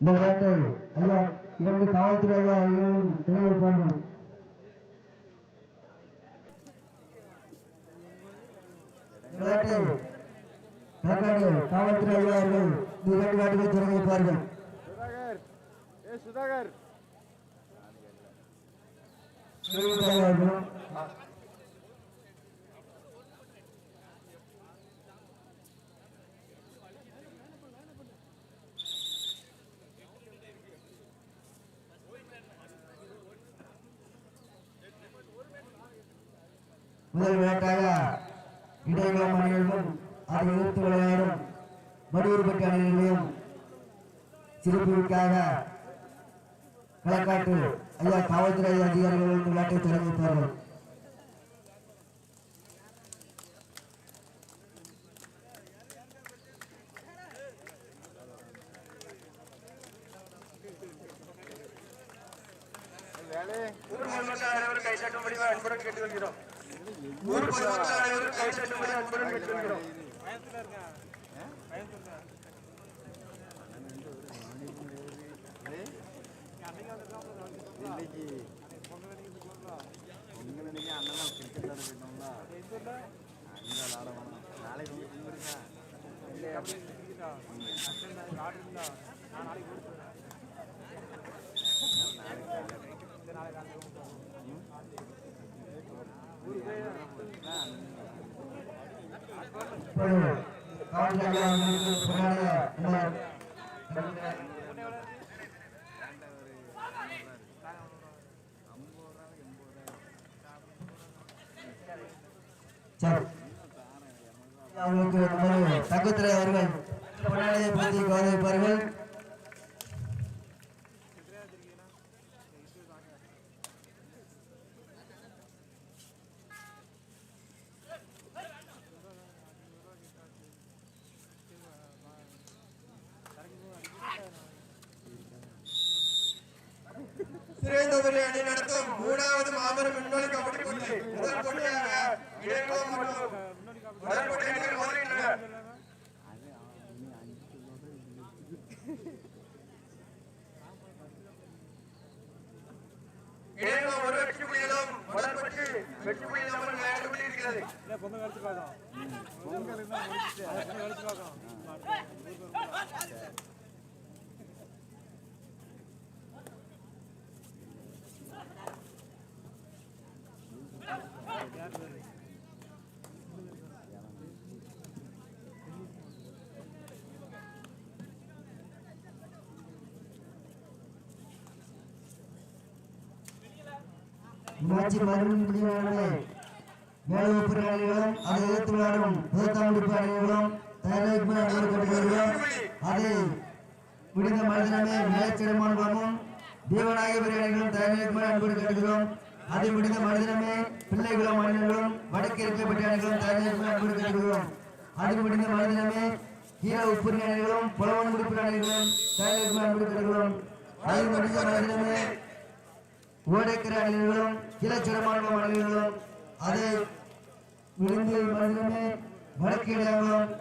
இந்த விளையாட்டை ஐயா இரண்டு காவல்துறை ஐயா நினைவுறுப்பார்கள் இந்த விளையாட்டை களக்காடு காவல்துறை ஐயா அவர்கள் இந்த இரண்டு விளையாட்டுகளை தொடங்கி வைப்பார்கள் சுதாகர். முதல் விளையாட்டாக இடையிலும் அணிகளும் அதை எதிர்த்து விளையாடும் மடியூர்பட்டி அணிகளையும் சிறப்புக்காக களக்காட்டு ஐயா காவல்துறை அதிகாரிகள் இந்த விளையாட்டை தொடங்கி வைப்பார்கள். அனைவரும் கை தட்டும்படி அன்புடன் கேட்டுக்கொள்கிறோம். ஊர் பொதுமக்கள் அனைவரும் கை தட்டும்படி அன்புடன் கேட்டுக்கொள்கிறோம் இன்னைக்கு அண்ணன் கிரிக்கெட் போயிட்டோம்ல நாளைக்கு அவர்களுக்கு நமது தங்கத்துறை அவர்கள் போராளியை பற்றி கௌரவிப்பார்கள் சிறைந்தவரை அணி நடத்தும் மூணாவது மாபெரும் விண்வெளி கபடி போட்டி முதல் போட்டியாக இடைக்குளம் மற்றும் முதல் போட்டி அணிகள் மோதுகின்றனர் இடைக்குளம் ஒரு வெற்றி புள்ளிகளும் முதல் போட்டி வெற்றி புள்ளி இல்லாமல் விளையாட்டு புள்ளி இருக்கிறது இம்மாட்சி மறுபடியும் பார்க்கலாம் மேலும் உப்பு அணிகளும் அதை எதிர்த்து விளையாடும் புதத்தாமுடிப்பு அணிகளும் தயாரிப்பு அணிகளும் அதை முடிந்த மனிதனமே மேலச்சிடமானமும் தீவநாயகபுரி பிரியாணிகளும் தயாரிப்பு அன்போடு கட்டுகிறோம் அதை முடிந்த மனிதனமே பிள்ளைகளும் அணிகளும் வடக்கு இருக்கப்பட்ட அணிகளும் தயாரிப்பு அன்போடு கட்டுகிறோம் அது முடிந்த மனிதனமே கீழ உப்பு அணிகளும் புலவன் முடிப்பு அணிகளும் தயாரிப்பு அன்போடு கட்டுகிறோம் அது முடிந்த மனிதனமே ஓடைக்கிற அணிகளும் கிளச்சிடமான அணிகளும் அதை விழுந்து மனிதனே வடக்கு இடையாங்களும்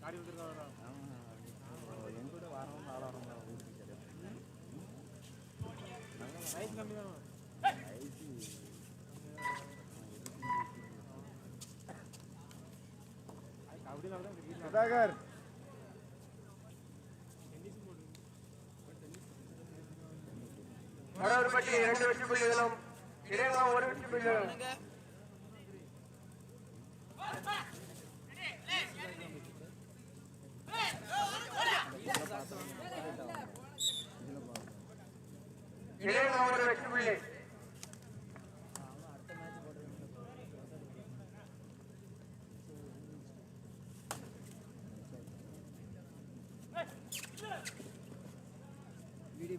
காடி வந்துருக்கா சுதாகர் மரவர்பட்டி இரண்டு வெற்றி புள்ளிகளும் இடைக்குளம் ஒரு வெற்றி புள்ளிகளும் இடைக்குளம் ஒரு வெற்றி புள்ளி. வீடியோ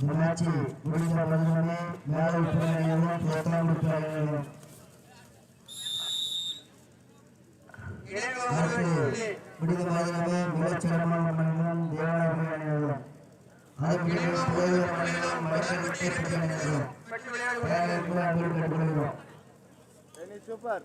இந்த மேட்ச் முடிந்த பதினொன்று மேலே பிள்ளைகளும் புத்தகம் பிள்ளைகளும் இடைக்குளம் அடுத்து புள்ளி முடிந்த பதினொன்று மிகச்சிறமான மனிதனும் தேவாலய பிள்ளைகளும் அது முடிந்த பிள்ளைகளும் மனிதன் விட்டு பிள்ளைகளும் பெற்று விளையாடி பேரர்களுக்கு அன்பு கேட்டுக்கொள்கிறோம் ரெனி சூப்பர்.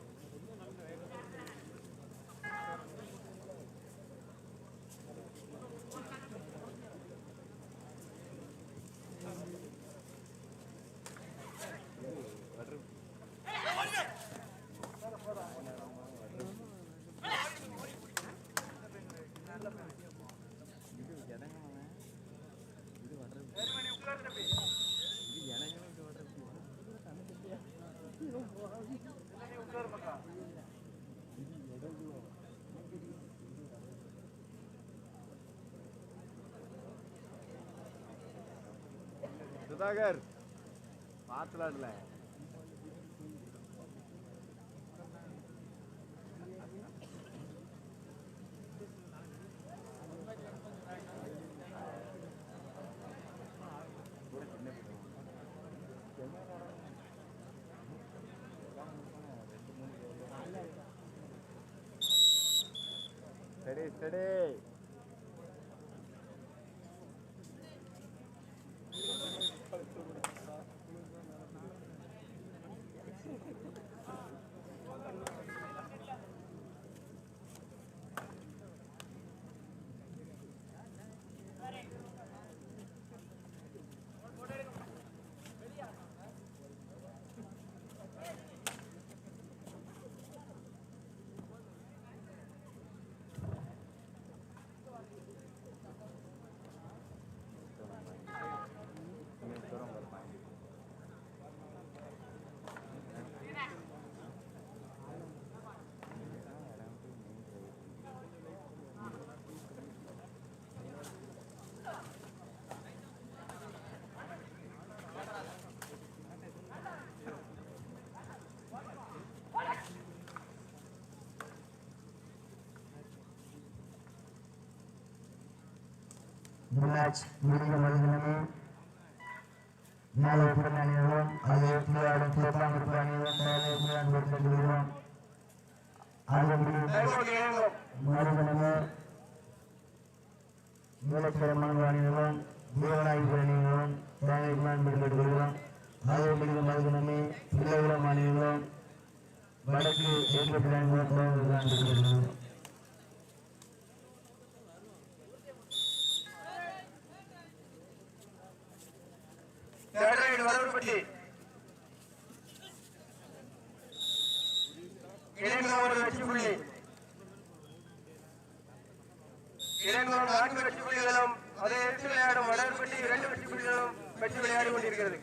ಸುಧಾಕರ್ ಮಾತನಾಡಲ Steady, steady. இந்த மேட்ச் முடிந்த பதினொன்று மேலே பிறந்தவர்களும் அதை விளையாடும் புத்தகம் அணிகளும் மேலே விளையாண்டு அது முடிந்த இடைக்குளம் மறுபடியும் நீலச்சிறமான அணிகளும் தேவநாயகி அணிகளும் தேங்காய்க்குமான் பெற்றுக்கொள்கிறோம் அதே முடிந்த மறுபடியுமே பிள்ளைகளும் அணிகளும் வடக்கு எட்டு அணிகளும் பெற்றுக்கொள்கிறோம் தேடரைடு வரவுப்பட்டி இடைக்குளம் வெற்றி புள்ளி. இடைக்குளம் நான்கு வெற்றி புள்ளிகளும் அதை எடுத்து விளையாடும் வடற்பட்டி இரண்டு வெற்றி புள்ளிகளும் வெற்றி விளையாடி கொண்டிருக்கிறது.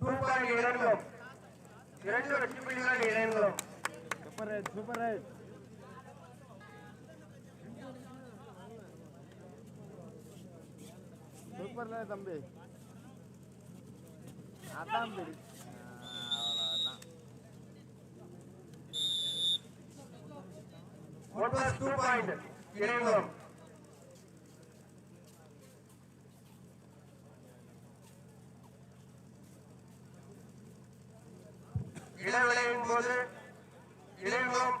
தூப்பாண்டி இடைக்குளம் இரண்டு வெற்றி புள்ளிகள் Idaikulam super right super right சூப்பர்ல தம்பி அதான் பெரிய அவ்வளோதான் ஒன் பிளஸ் டூ பாயிண்ட் இடைவெளம் இடைவேளையின் போது இடைவெளம்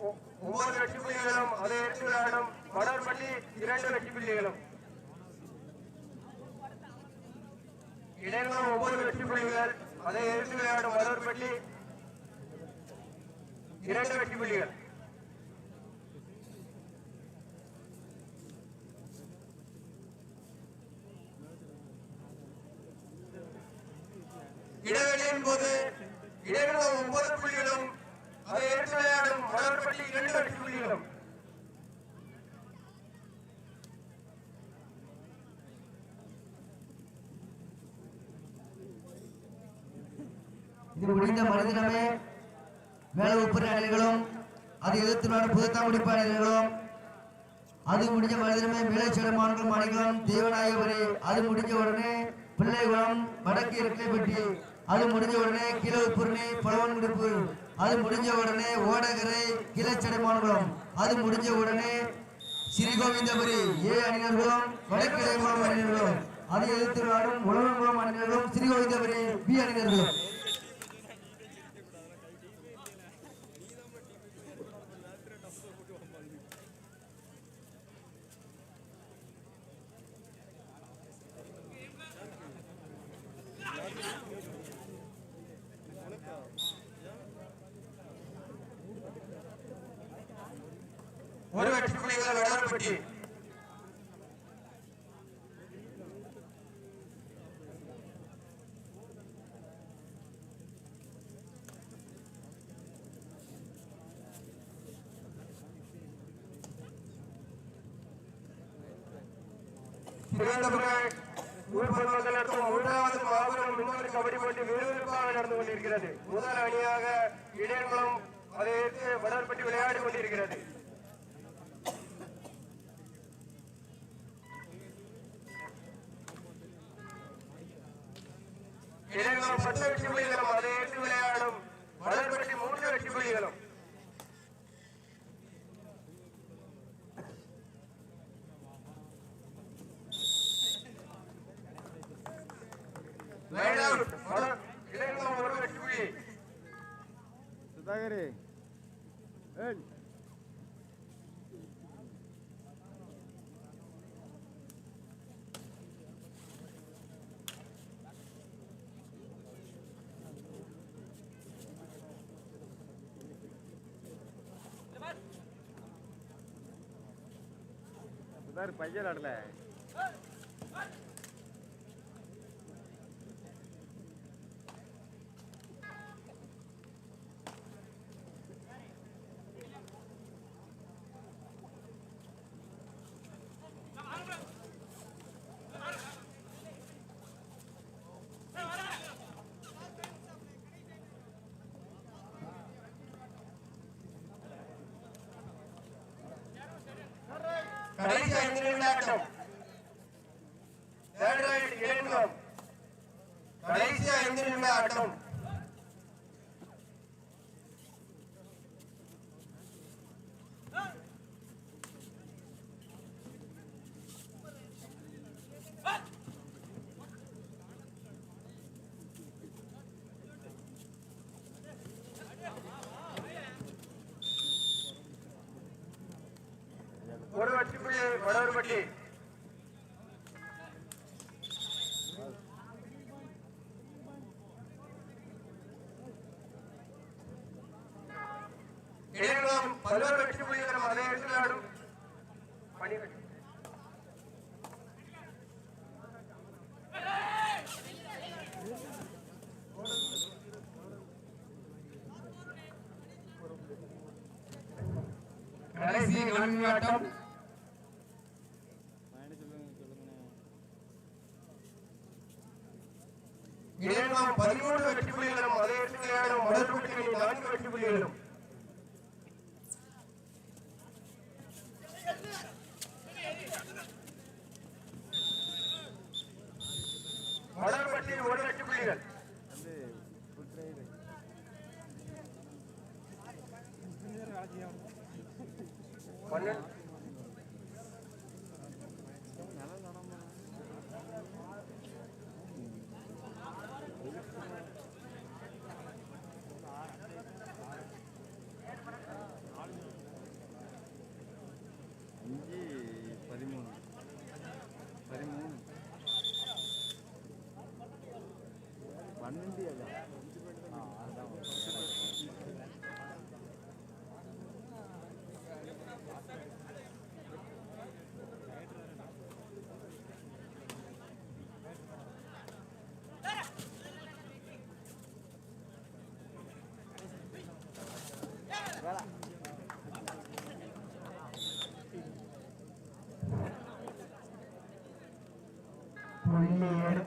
ஒ- ஒவ்வொரு வெற்றி புள்ளிகளும் அதை எடுத்து விளையாடும் வடர்பள்ளி இரண்டு வெற்றி புள்ளிகளும் இடைவெளம் ஒவ்வொரு வெற்றி புள்ளிகள் அதை எடுத்து விளையாடும் வடர்பள்ளி இரண்டு வெற்றி புள்ளிகள் இடைவெளியின் போது இடைவெளம் ஒன்பது புள்ளிகளும் அதை எடுத்து விளையாடும் வளர்பள்ளி இரண்டு வெற்றி புள்ளிகளும் இது முடிந்த மனிதனமே மேல உப்புற அணிகளும் அதை எதிர்த்து நாடு புதுத்தாம் முடிப்பாளர்களும் அது முடிஞ்ச மனிதனமே மேலே சிறமான்களும் அணிகளும் தேவநாயகவரே அது முடிஞ்ச உடனே பிள்ளைகுளம் வடக்கு இருக்கை பற்றி அது முடிஞ்ச உடனே கீழே உப்புரணி பழவன் அது முடிஞ்ச உடனே ஓடகரை கீழச்சடைமான்குளம் அது முடிஞ்ச உடனே ஸ்ரீகோவிந்தபுரி ஏ அணியினர்களும் வடக்கிழங்குளம் அணியினர்களும். அதை எதிர்த்து நாடும் உழவன்குளம் அணியினர்களும் ஸ்ரீகோவிந்தபுரி பி அணியினர்களும். நடத்தும் மூன்றாவது மாபெரும் முன்னோடி கபடி போட்டி விறுவிறுப்பாக நடந்து கொண்டிருக்கிறது. முதல் அணியாக இடையங்குளம் அதை எதிர்த்து விளையாடி கொண்டிருக்கிறது இடையங்குளம் பத்து வெற்றி புள்ளிகளும் அதை எதிர்த்து விளையாடும் வளர்பட்டி மூன்று வெற்றி புள்ளிகளும் லைன் அவுட் இடையங்குளம் ஒரு வெற்றி புள்ளி சுதாகரி ஏய். சுதார் பையன் ഉണ്ടാക്കണം இளைஞர்களும் பல்வேறு வெற்றி புள்ளிகளும் அதை எடுத்து விளையாடும் பணி வெற்றி கடைசி நான்கு ஆட்டம் பயணம் சொல்லுங்க சொல்லுங்கண்ணே இளைஞர்களும் பதிமூன்று வெற்றி புள்ளிகளும் அதை எடுத்து விளையாடும் வடவர்பட்டி நான்கு வெற்றி புள்ளிகளும்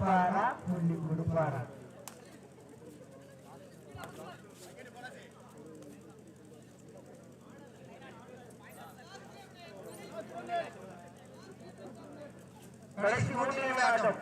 புள்ளி புள்ளி கொடுப்பாரா? கடைசி மூன்று ஆட்டம்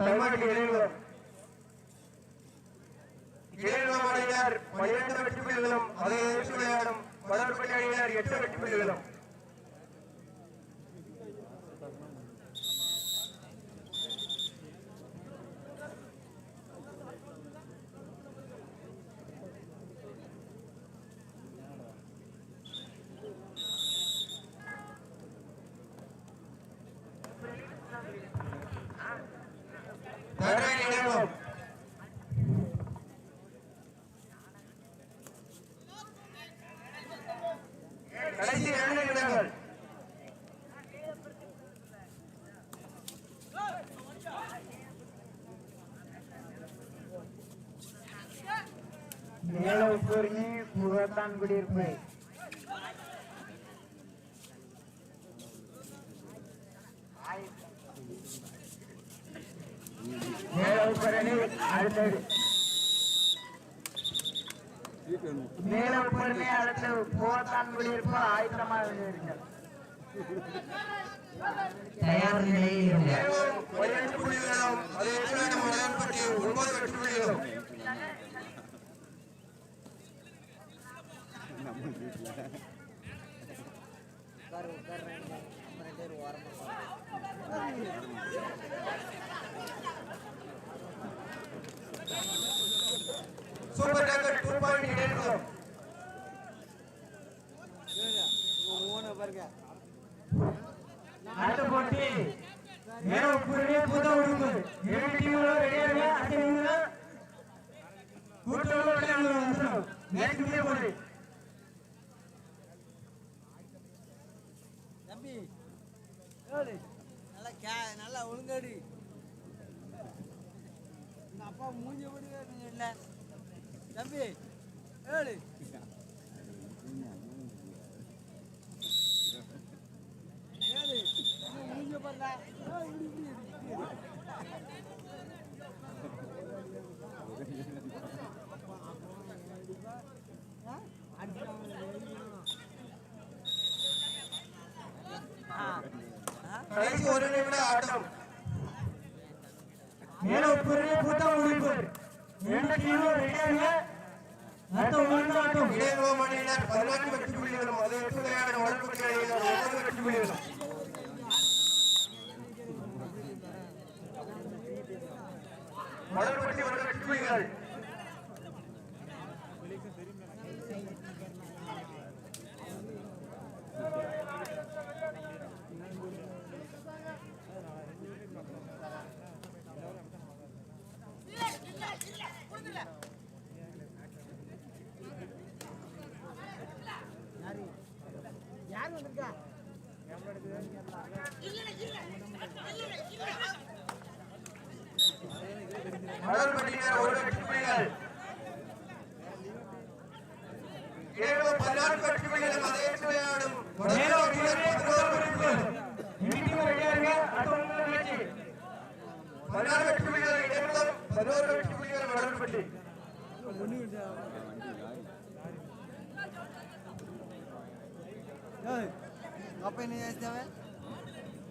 இளைஞர் இளைஞர் வெற்றி புள்ளிகளும் அதே விளையாடும் வளர்பள்ளி அணியினர் எட்டு வெற்றி புள்ளிகளும் தடவை நினைவோம் கடைசி இரண்டு நிமிடங்கள் மேலப்பூர்ணி புகத்தான் குடியிருப்பு மேலப்பூரணி அடுத்தது மேலப்பூர்ணி அடுத்து. புகத்தான் குடியிருப்பு ஆயத்தமாக இருங்கள் தயார் நிலையில் இருங்க. நினைவோம் பனிரெண்டு புள்ளிகளும் அதை எதிர்த்து விளையாடும் வளர்பட்டி ஒன்பது வெற்றி சூப்பர் டாக்கர் டூ பாயிண்ட் அடுத்த போட்டி மேலப்பூர்ணி உடுப்பு இரண்டு அடுத்த டீம்ல வந்துடும். நல்லா கே நல்லா ஒழுங்காடி. இந்த அப்பா மூஞ்சி விடுவே இல்லை தம்பி ஏடு ஏடு மூஞ்ச பாருடா. கடைசி ஒரு நிமிட ஆட்டம். மேலப்பூர்ணி புத உடுப்பு இரண்டு டீம்களும் ரெடியா இருங்க அடுத்த ஒன்று ஆட்டம் இளைஞர் அணியினர் பதினான்கு வெற்றி புள்ளிகளும் அதை எதிர்த்து விளையாடும் வளர்பட்டி ஒன்பது வெற்றி புள்ளிகளும். gonna go.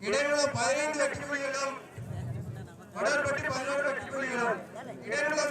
இடையுள்ள பதினைந்து வெற்றி புள்ளிகளும் தொடர்பற்றி பதினோரு வெற்றி புள்ளிகளும் இடையுள்ள